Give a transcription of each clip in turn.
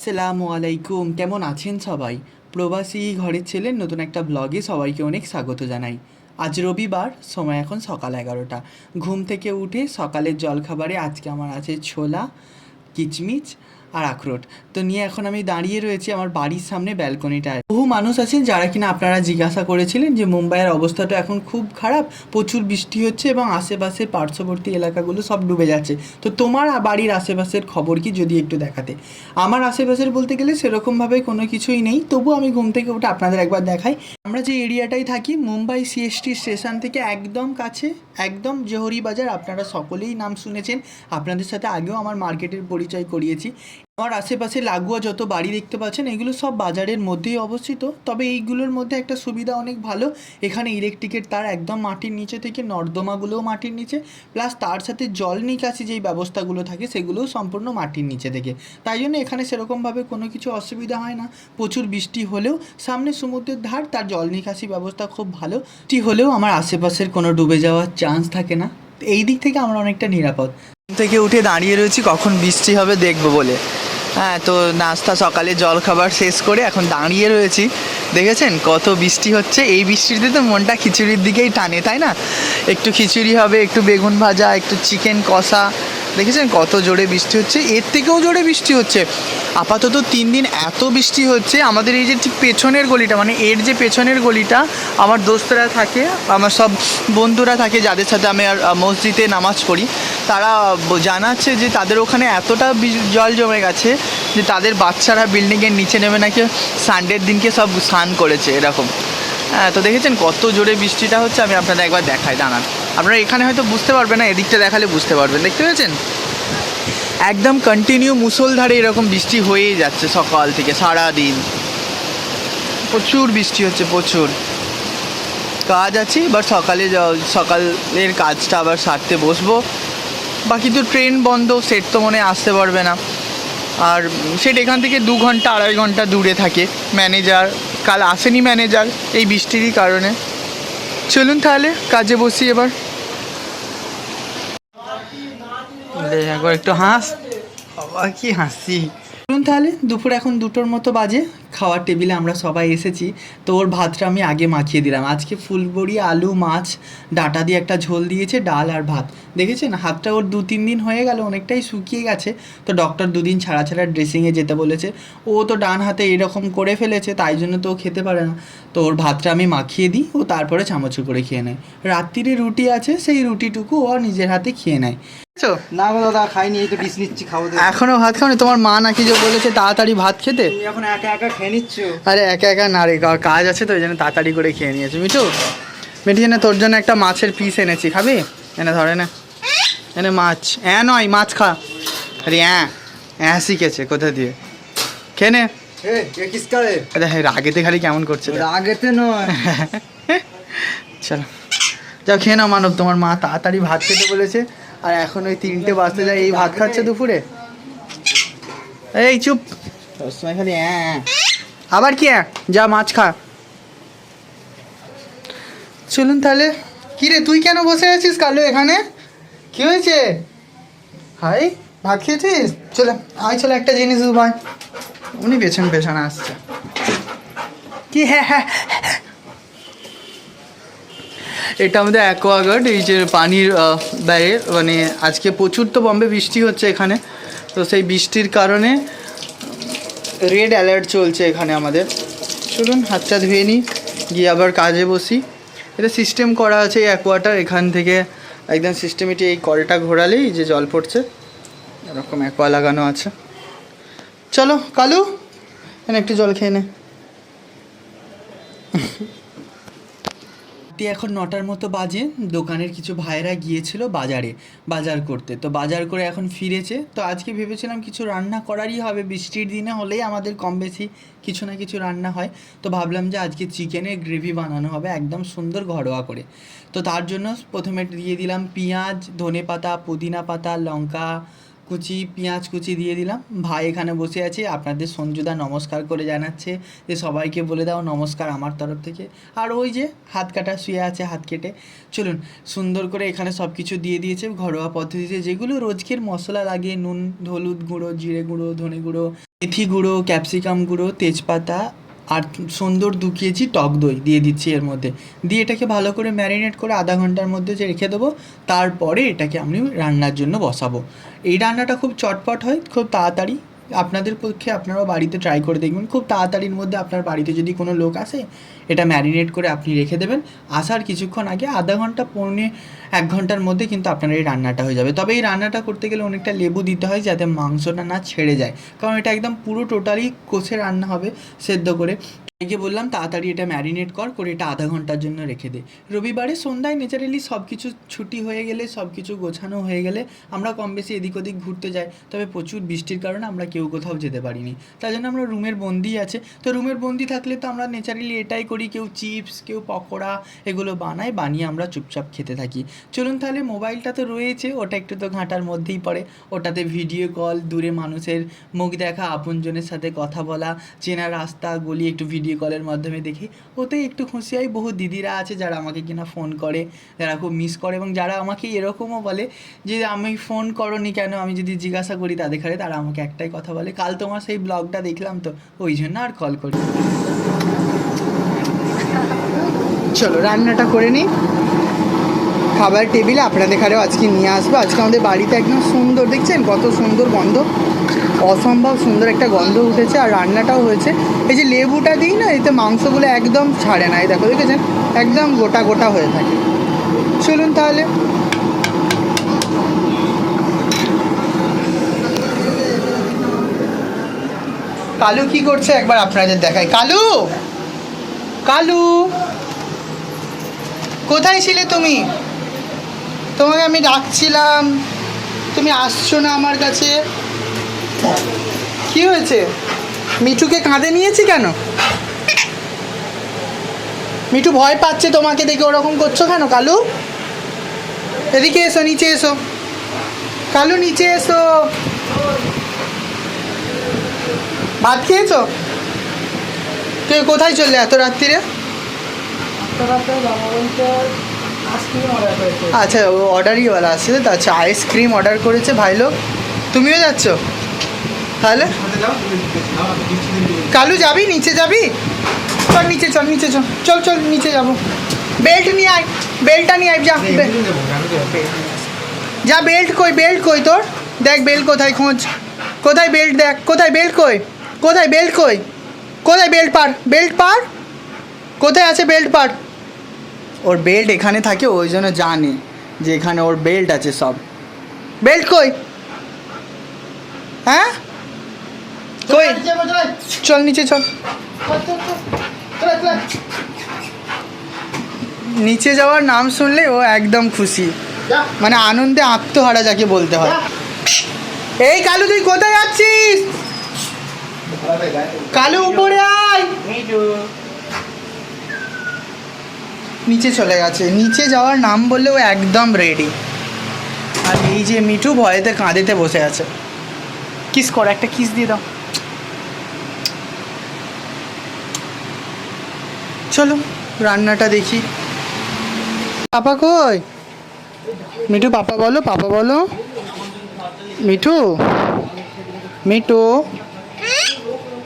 আসসালামু আলাইকুম। কেমন আছেন সবাই? প্রবাসী ঘরের ছেলের নতুন একটা ব্লগে সবাইকে অনেক স্বাগত জানাই। আজ রবিবার, সময় এখন সকাল এগারোটা। ঘুম থেকে উঠে সকালের জলখাবারে আজকে আমার আছে ছোলা, কিচমিচ আর আখরোট। তো নিয়ে এখন আমি দাঁড়িয়ে রয়েছি আমার বাড়ির সামনে ব্যালকনিটায়। বহু মানুষ আছেন যারা কিনা আপনারা জিজ্ঞাসা করেছিলেন যে মুম্বাইয়ের অবস্থাটা এখন খুব খারাপ, প্রচুর বৃষ্টি হচ্ছে এবং আশেপাশে পার্শ্ববর্তী এলাকাগুলো সব ডুবে যাচ্ছে। তো তোমার বাড়ির আশেপাশের খবর কি যদি একটু দেখাতে? আমার আশেপাশের বলতে গেলে সেরকমভাবে কোনো কিছুই নেই। তবু আমি ঘুম থেকে উঠে আপনাদের একবার দেখাই। আমরা যে এরিয়াটাই থাকি, মুম্বাই সিএসটি স্টেশন থেকে একদম কাছে, একদম জহরি বাজার। আপনারা সকলেই নাম শুনেছেন। আপনাদের সাথে আগেও আমার মার্কেটের পরিচয় করিয়েছি। আমার আশেপাশে লাগোয়া যত বাড়ি দেখতে পাচ্ছেন, এগুলো সব বাজারের মধ্যেই অবস্থিত। তবে এইগুলোর মধ্যে একটা সুবিধা অনেক ভালো, এখানে ইলেকট্রিকের তার একদম মাটির নিচে থেকে নর্দমাগুলোও মাটির নিচে প্লাস তার সাথে জল নিকাশি যেই ব্যবস্থাগুলো থাকে, সেগুলোও সম্পূর্ণ মাটির নিচে থেকে। তাই জন্য এখানে সেরকমভাবে কোনো কিছু অসুবিধা হয় না। প্রচুর বৃষ্টি হলেও সামনে সমুদ্রের ধার, তার জল নিকাশি ব্যবস্থা খুব ভালো। বৃষ্টি হলেও আমার আশেপাশের কোনো ডুবে যাওয়ার চান্স থাকে না। এই দিক থেকে আমরা অনেকটা নিরাপদ। থেকে উঠে দাঁড়িয়ে রয়েছি, কখন বৃষ্টি হবে দেখব বলে। হ্যাঁ তো নাস্তা, সকালে জল খাবার শেষ করে এখন দাঁড়িয়ে রয়েছি। দেখেছেন? কত বৃষ্টি হচ্ছে। এই বৃষ্টিতে তো মনটা খিচুড়ির দিকেই টানে, তাই না? একটু খিচুড়ি হবে, একটু বেগুন ভাজা, একটু চিকেন কষা দেখেছেন কত জোরে বৃষ্টি হচ্ছে? এর থেকেও জোরে বৃষ্টি হচ্ছে। আপাতত তিন দিন এত বৃষ্টি হচ্ছে, আমাদের এই যে ঠিক পেছনের গলিটা মানে এর যে পেছনের গলিটা, আমার দোস্তরা থাকে, আমার সব বন্ধুরা থাকে, যাদের সাথে আমি আর মসজিদে নামাজ পড়ি, তারা জানাচ্ছে যে তাদের ওখানে এতটা জল জমে গেছে যে তাদের বাচ্চারা বিল্ডিংয়ের নিচে নেমে নাকি সানডের দিনকে সব স্নান করেছে, এরকম। হ্যাঁ তো দেখেছেন কত জোরে বৃষ্টিটা হচ্ছে, আমি আপনাদের একবার দেখাই, দাঁড়ান। আপনারা এখানে হয়তো বুঝতে পারবেন না, এদিকটা দেখালে বুঝতে পারবেন। দেখতে পেয়েছেন? একদম কন্টিনিউ মুসলধারে এরকম বৃষ্টি হয়েই যাচ্ছে সকাল থেকে সারা দিন প্রচুর বৃষ্টি হচ্ছে, প্রচুর। কাজ আছে, এবার সকালে সকালের কাজটা আবার সারতে বসবো। বাকি তো ট্রেন বন্ধ, সেট তো মনে আসতে পারবে না। আর সেট এখান থেকে দু ঘণ্টা, আড়াই ঘণ্টা দূরে থাকে, ম্যানেজার কাল আসেনি ম্যানেজার এই বৃষ্টিরই কারণে। চলুন তাহলে কাজে বসি এবার। একবার একটু হাস। বাবা কি হাসি। চলুন তাহলে দুপুর এখন দুটোর মতো বাজে। খাওয়ার টেবিলে আমরা সবাই এসেছি। তো ওর ভাতটা আমি আগে মাখিয়ে দিলাম। আজকে ফুলবড়ি আলু মাছ ডাটা দিয়ে একটা ঝোল দিয়েছে ডাল আর ভাত। দেখেছেন? হাতটা ওর দু তিন দিন হয়ে গেল অনেকটাই শুকিয়ে গেছে। তো ডক্টর দুদিন ছাড়া ছাড়া ড্রেসিংয়ে যেতে বলেছে। ও তো ডান হাতে এরকম করে ফেলেছে তাই জন্য তো ও খেতে পারে না। তো ওর ভাতটা আমি মাখিয়ে দিই ও তারপরে চামচে করে খেয়ে নেয়। রাত্রিরে রুটি আছে সেই রুটিটুকু ও নিজের হাতে খেয়ে নেয়? না গো দাদা খাইনি এই তো ডিস নিচ্ছি খাব। এখনও ভাত খাওনি? তোমার মা নাকি যে বলেছে তাড়াতাড়ি ভাত খেতে? এখন একা একা খেয়ে নিচ্ছ? আরে একা একা না রে কাজ আছে তো ওই জন্য তাড়াতাড়ি করে খেয়ে নিয়েছি। মিঠু মিঠু এনে তোর জন্য একটা মাছের পিস এনেছি খাবি? এনে ধরে না এনে মাছ। হ্যাঁ নয় মাছ খা। আরে হ্যাঁ হ্যাঁ শিখেছে কোথা দিয়ে? খেয়ে নে। আরে হ্যাঁ রাগেতে খালি কেমন করছে রাগেতে নয়। চলো। যাও খেয়ে নাও মানব তোমার মা তাড়াতাড়ি ভাত খেতে বলেছে। আর এখন ওই তিনটে বাজতে যায় এই ভাত খাচ্ছে দুপুরে। এই চুপ। সবসময় খালি হ্যাঁ। আবার কি হ্যাঁ? যা মাছ খা। চলুন তাহলে। কি রে, তুই কেন বসে আছিস কালো এখানে? কি হয়েছে? হাই, ভাত খেয়েছিস? চলে, আয়, চলে একটা জিনিস ভাই। উনি পেছন পেছনে আসছে। কি হ্যাঁ হ্যাঁ। এটা আমাদের অ্যাকোয়াগার্ড এই যে পানির দেয় মানে আজকে প্রচুর তো বম্বে বৃষ্টি হচ্ছে এখানে। তো সেই বৃষ্টির কারণে রেড অ্যালার্ট চলছে এখানে আমাদের। চলুন, হাতটা ধুয়ে নিই, গিয়ে আবার কাজে বসি। এটা সিস্টেম করা আছে এই অ্যাকোয়াটার এখান থেকে একদম সিস্টেমেটি এই কলটা ঘোরালেই যে জল পড়ছে, এরকম অ্যাকোয়া লাগানো আছে। চলো, কালু, এখানে একটু জল খেয়ে নে। রাত্রি এখন নটার মতো বাজে। দোকানের কিছু ভাইরা গিয়েছিল বাজারে, বাজার করতে। তো বাজার করে এখন ফিরেছে। তো আজকে ভেবেছিলাম কিছু রান্না করারই হবে। বৃষ্টির দিনে হলেই আমাদের কম বেশি কিছু না কিছু রান্না হয়। তো ভাবলাম যে আজকে চিকেনের গ্রেভি বানানো হবে একদম সুন্দর ঘরোয়া করে। তো তার জন্য প্রথমে দিয়ে দিলাম পেঁয়াজ ধনে পাতা পুদিনা পাতা, লঙ্কা কুচি, পেঁয়াজ কুচি দিয়ে দিলাম। ভাই এখানে বসে আছে, আপনাদের সঞ্জুদা নমস্কার করে জানাচ্ছে। যে সবাইকে বলে দাও নমস্কার আমার তরফ থেকে। আর ওই যে হাত কাটা শুয়ে আছে, হাত কেটে। চলুন, সুন্দর করে এখানে সব কিছু দিয়ে দিয়েছে ঘরোয়া পদ্ধতিতে, যেগুলো রোজকের মশলা লাগে। নুন, হলুদ গুঁড়ো, জিরে গুঁড়ো, ধনে গুঁড়ো, মেথি গুঁড়ো, ক্যাপসিকাম গুঁড়ো, তেজপাতা আর সুন্দর দু কেজি টক দই দিয়ে দিচ্ছি এর মধ্যে। দিয়ে এটাকে ভালো করে ম্যারিনেট করে আধা ঘণ্টার মধ্যে যে রেখে দেবো, তারপরে এটাকে আমি রান্নার জন্য বসাবো। এই রান্নাটা খুব চটপট হয়, খুব তাড়াতাড়ি আপনাদের পক্ষে আপনারাও বাড়িতে ট্রাই করে দেখবেন। খুব তাড়াতাড়ির মধ্যে আপনার বাড়িতে যদি কোনো লোক আসে, এটা ম্যারিনেট করে আপনি রেখে দেবেন। আসার কিছুক্ষণ আগে আধা ঘণ্টা, পৌনে এক ঘণ্টার মধ্যে কিন্তু আপনার এই রান্নাটা হয়ে যাবে। তবে এই রান্নাটা করতে গেলে অনেকটা লেবু দিতে হয় যাতে মাংসটা না ছেড়ে যায়। কারণ এটা একদম পুরো টোটালি কষে রান্না হবে, সেদ্ধ করে। একে বললাম, তাড়াতাড়ি এটা ম্যারিনেট কর, করে এটা আধা ঘণ্টার জন্য রেখে দে। রবিবারে সন্ধ্যায় ন্যাচারালি সব কিছু ছুটি হয়ে গেলে সব কিছু গোছানো হয়ে গেলে আমরা কম বেশি এদিক ওদিক ঘুরতে যাই। তবে প্রচুর বৃষ্টির কারণে আমরা কেউ কোথাও যেতে পারিনি। তার জন্য আমরা রুমের বন্দি আছে। তো রুমের বন্দি থাকলে তো আমরা ন্যাচারালি এটাই করি, কেউ চিপস কেউ পকোড়া এগুলো বানাই বানিয়ে আমরা চুপচাপ খেতে থাকি। চলুন তাহলে মোবাইলটা তো রয়েছে, ওটা একটু তো ঘাঁটার মধ্যেই পড়ে। ওটাতে ভিডিও কল দূরে মানুষের মুখ দেখা, আপনজনের সাথে কথা বলা, চেনা রাস্তা, গলি, একটু ভিডিও কলের মাধ্যমে দেখি। ওতে একটু খুশি হয় বহু দিদিরা আছে যারা আমাকে কিনা ফোন করে, যারা খুব মিস করে এবং যারা আমাকে এরকমও বলে যে, আমি ফোন করনি কেন? আমি যদি জিজ্ঞাসা করি তাদের খারে তারা আমাকে একটাই কথা বলে। কাল তোমার সেই ব্লগটা দেখলাম তো, ওই জন্য আর কল করি চলো, রান্নাটা করে নিই খাবার টেবিলে আপনাদের ঘরেও আজকে নিয়ে আসব। আজকে আমাদের বাড়িতে একদম সুন্দর, দেখছেন কত সুন্দর গন্ধ? অসম্ভব সুন্দর একটা গন্ধ উঠেছে আর রান্নাটাও হয়েছে। এই যে লেবুটা দিই না, এতে মাংসগুলো একদম ছাড়ে না। এই দেখো, দেখেছেন? একদম গোটা গোটা হয়ে থাকে। চলুন তাহলে। কালু কি করছে? একবার আপনাদের দেখাই। কালু! কালু! কোথায় ছিলে তুমি? তোমাকে আমি ডাকছিলাম। তুমি আসছো না আমার কাছে। কি হয়েছে? মিঠুকে কাঁধে নিয়েছি কেন? মিঠু ভয় পাচ্ছে তোমাকে দেখে, ওরকম করছ কেন, কালু? এদিকে এসো, নিচে এসো। কালু, নিচে এসো। ভাত খেয়েছো? তুই কোথায় চললে এত রাত্রিরে? আচ্ছা ও অর্ডারিওয়ালা আসছে তো আচ্ছা আইসক্রিম অর্ডার করেছে ভাই লোক। তুমিও যাচ্ছ? তাহলে? কালু যাবি? নিচে যাবি? চল নিচে চল নিচে চল। চল চল নিচে যাব। বেল্ট নিয়ে আয় বেল্টটা নিয়ে আয় যা যা বেল্ট কই বেল্ট কই তোর? দেখ বেল্ট কোথায় খোঁজ। কোথায় বেল্ট দেখ কোথায় বেল্ট কই? কোথায় বেল্ট কই? কোথায় বেল্ট পার? বেল্ট পার? কোথায় আছে বেল্ট পার? ওর বেল্ট এখানে থাকে ওই জন্য জানে যে এখানে ওর বেল্ট আছে সব। বেল্ট কই? হ্যাঁ? কই? চল নিচে চল। নিচে যাওয়ার নাম শুনলে ও একদম খুশি। মানে আনন্দে আত্মহারা যাকে বলতে হয়। এই কালু তুই কোথায় যাচ্ছিস? কালু উপরে আয়। নিচে চলে গেছে। নিচে যাওয়ার নাম বললে ও একদম রেডি আর এই যে মিঠু ভয়েতে কাঁদেতে বসে আছে। কিস কর, একটা কিস দিয়ে দাও। চলো, রান্নাটা দেখি। পাপা কই? মিঠু, পাপা বলো পাপা বলো। মিঠু? মিঠু?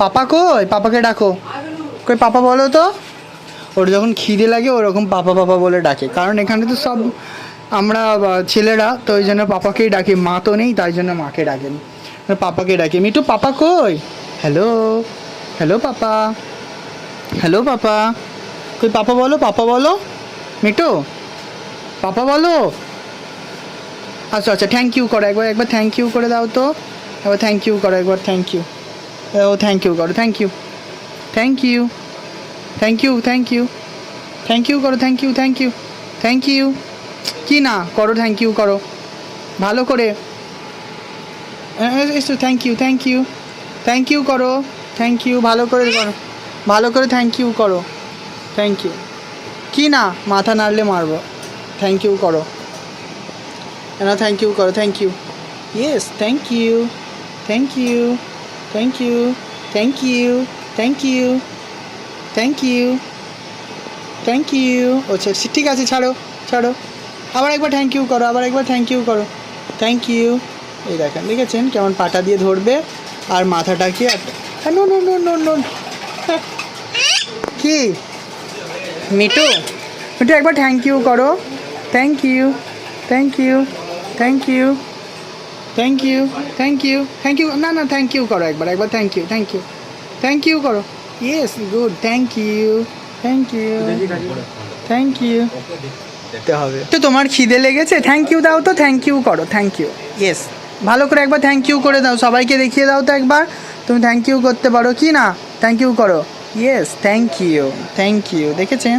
পাপা কই? পাপাকে ডাকো। কই, পাপা বলো তো। ওর যখন খিদে লাগে, ওরকম পাপা পাপা বলে ডাকে। কারণ এখানে তো সব আমরা ছেলেরা, তো ওই জন্য পাপাকেই ডাকি। মা তো নেই, তাই জন্য মাকে ডাকেন। পাপাকে ডাকে। মিঠু, পাপা কই? Hello hello, papa. Hello, papa. কই, পাপা বলো পাপা বলো। মিটু পাপা বলো। আচ্ছা আচ্ছা থ্যাংক ইউ করো। একবার একবার থ্যাংক ইউ করে দাও তো। একবার থ্যাংক ইউ করো, একবার থ্যাংক ইউ ও থ্যাংক ইউ করো thank you thank you thank you thank you thank you করো thank you thank you thank you কি না? করো থ্যাংক ইউ করো। ভালো করে। এসো thank you thank you thank you করো। থ্যাংক ইউ ভালো করে করো। ভালো করে থ্যাংক ইউ করো। থ্যাংক ইউ কি না? মাথা নাড়লে মারবো। থ্যাংক ইউ করো। না থ্যাংক ইউ করো thank you yes thank you thank you thank you thank you thank you thank you thank you আচ্ছা ঠিক আছে, ছাড়ো ছাড়ো। আবার একবার থ্যাংক ইউ করো, আবার একবার থ্যাংক ইউ করো। থ্যাংক ইউ এই দেখেন, দেখেছেন কেমন পাটা দিয়ে ধরবে? আর মাথাটা কি no no no no no কি? মিটু? মিটু, একবার থ্যাংক ইউ করো। Thank you thank you thank you thank you thank you thank you না না থ্যাংক ইউ করো একবার একবার thank you thank you thank you করো। Yes good thank you thank you thank you দেখতে হবে। তো তোমার খিদে লেগেছে? থ্যাংক ইউ দাও তো থ্যাংক ইউ করো থ্যাংক ইউ ইয়েস ভালো করে একবার থ্যাংক ইউ করে দাও সবাইকে দেখিয়ে দাও তো একবার। তুমি থ্যাংক ইউ করতে পারো কি না? থ্যাংক ইউ করো। Yes thank you thank you দেখেছেন?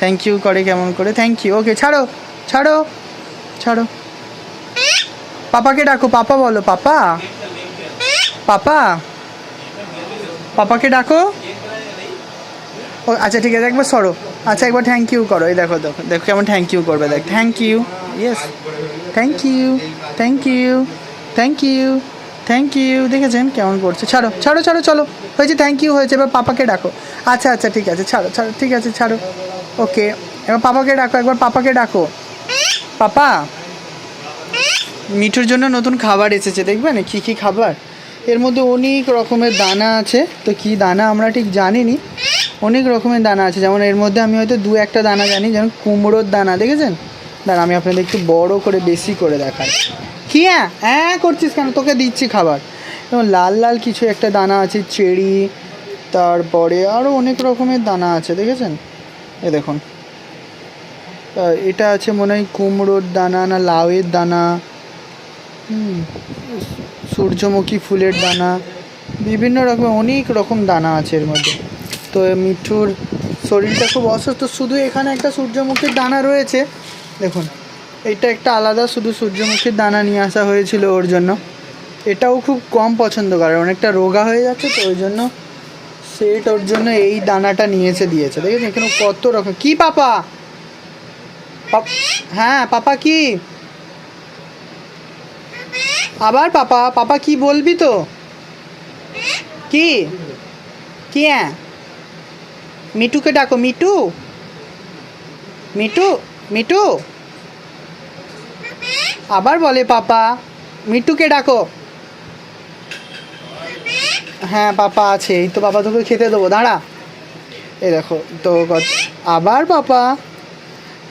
থ্যাংক ইউ করে কেমন করে? থ্যাংক ইউ ওকে ছাড়ো ছাড়ো ছাড়ো। পাপাকে ডাকো পাপা বলো পাপা। পাপা। পাপাকে ডাকো। ও আচ্ছা ঠিক আছে, একবার সরো। আচ্ছা একবার থ্যাংক ইউ করো। এই দেখো দেখো দেখো কেমন থ্যাংক ইউ করবে, দেখ। Thank you yes thank you thank you thank you thank you দেখেছেন কেমন করছে? ছাড়ো ছাড়ো ছাড়ো, চলো। হয়েছে থ্যাংক ইউ হয়েছে, এবার পাপাকে ডাকো। আচ্ছা আচ্ছা ঠিক আছে, ছাড়ো ছাড়ো, ঠিক আছে, ছাড়ো। ওকে এবার পাপাকে ডাকো, একবার পাপাকে ডাকো। পাপা, মিঠুর জন্য নতুন খাবার এসেছে দেখবেন কী কী খাবার? এর মধ্যে অনেক রকমের দানা আছে, তো কী দানা আমরা ঠিক জানিনি। অনেক রকমের দানা আছে। যেমন এর মধ্যে আমি হয়তো দু একটা দানা জানি, যেমন কুমড়োর দানা, দেখেছেন? দাঁড়া, আমি আপনাদের একটু বড় করে, বেশি করে দেখাই। কি হ্যাঁ হ্যাঁ করছিস কেন? তোকে দিচ্ছি খাবার। এবং লাল লাল কিছু একটা দানা আছে, চেরি, তারপরে আরও অনেক রকমের দানা আছে, দেখেছেন? এ দেখুন। এটা আছে মনে হয় কুমড়োর দানা না লাউয়ের দানা। সূর্যমুখী ফুলের দানা। বিভিন্ন রকম, অনেক রকম দানা আছে এর মধ্যে। তো মিঠুর শরীরটা খুব অসুস্থ। শুধু এখানে একটা সূর্যমুখীর দানা রয়েছে। দেখুন, এটা একটা আলাদা, শুধু সূর্যমুখীর দানা নিয়ে আসা হয়েছিল ওর জন্য। এটাও খুব কম পছন্দ করে, অনেকটা রোগা হয়ে যাচ্ছে, তো ওই জন্য সেট ওর জন্য এই দানাটা নিয়ে এসে দিয়েছে। দেখেছেন এখানে কত রকম কি পাপ- হ্যাঁ পাপা কি? আবার পাপা পাপা কি বলবি তো? কি? কি হ্যাঁ? মিটুকে ডাকো, মিটু। Me too me too. আবার বলে পাপা, মিটুকে ডাকো। হ্যাঁ পাপা আছে, এই তো পাপা তোকে খেতে দেবো, দাঁড়া। এ দেখো, তো আবার পাপা।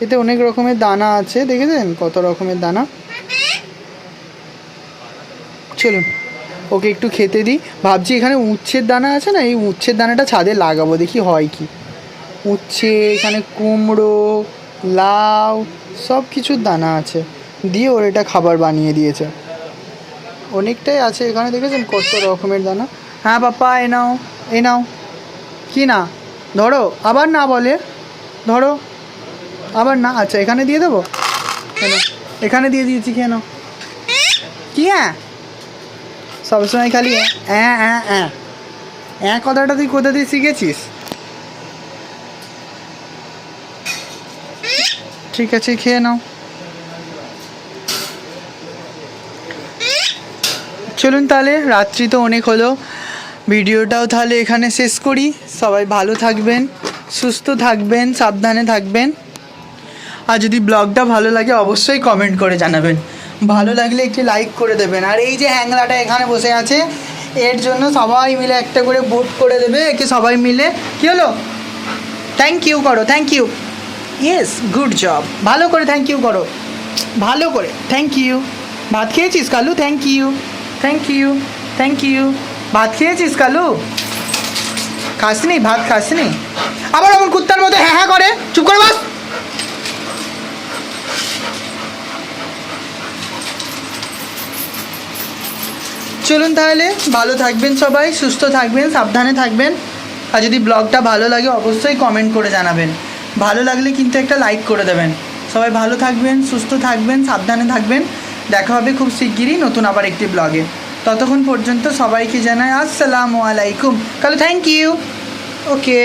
এতে অনেক রকমের দানা আছে, দেখেছেন? কত রকমের দানা। চলুন। ওকে একটু খেতে দিই। ভাবছি এখানে উচ্ছের দানা আছে না? এই উচ্ছের দানাটা ছাদে লাগাবো, দেখি হয় কি। উচ্ছে, এখানে কুমড়ো, লাউ সব কিছুর দানা আছে। দিয়ে ওর এটা খাবার বানিয়ে দিয়েছে। অনেকটাই আছে এখানে, দেখেছেন কত রকমের দানা? হ্যাঁ পাপা এ নাও এ নাও। কি না? ধরো, আবার না বলে। ধরো, আবার না আচ্ছা এখানে দিয়ে দেবো? এখানে দিয়ে দিয়েছি কেন? কি হ্যাঁ? সবসময় খালি হ্যাঁ হ্যাঁ হ্যাঁ হ্যাঁ কথাটা তুই কোথা দিয়ে শিখেছিস? ঠিক আছে, খেয়ে নাও। চলুন তাহলে, রাত্রি তো অনেক হলো। ভিডিওটাও তাহলে এখানে শেষ করি। সবাই ভালো থাকবেন, সুস্থ থাকবেন, সাবধানে থাকবেন। আর যদি ব্লগটা ভালো লাগে, অবশ্যই কমেন্ট করে জানাবেন। ভালো লাগলে একটি লাইক করে দেবেন। আর এই যে হ্যাংলাটা এখানে বসে আছে, এর জন্য সবাই মিলে একটা করে ভোট করে দেবে, একে সবাই মিলে। কী হলো? থ্যাংক ইউ করো thank you yes good job ভালো করে থ্যাংক ইউ করো। ভালো করে। থ্যাংক ইউ ভাত খেয়েছিস, Kalu? Thank you thank you thank you ভাত খেয়েছিস, কালু? খাসনি, ভাত খাসনি? আবার এমন কুত্তার মতো হ্যাঁ হ্যাঁ করে? চুপ করে বাস। চলুন তাহলে, ভালো থাকবেন সবাই, সুস্থ থাকবেন, সাবধানে থাকবেন। আর যদি ব্লগটা ভালো লাগে, অবশ্যই কমেন্ট করে জানাবেন। ভালো লাগলে কিন্তু একটা লাইক করে দেবেন। সবাই ভালো থাকবেন, সুস্থ থাকবেন, সাবধানে থাকবেন। দেখা হবে খুব শিগগিরই নতুন আবার একটি ব্লগে। ততক্ষণ পর্যন্ত সবাইকে জানাই আসসালামু আলাইকুম। Kalu thank you okay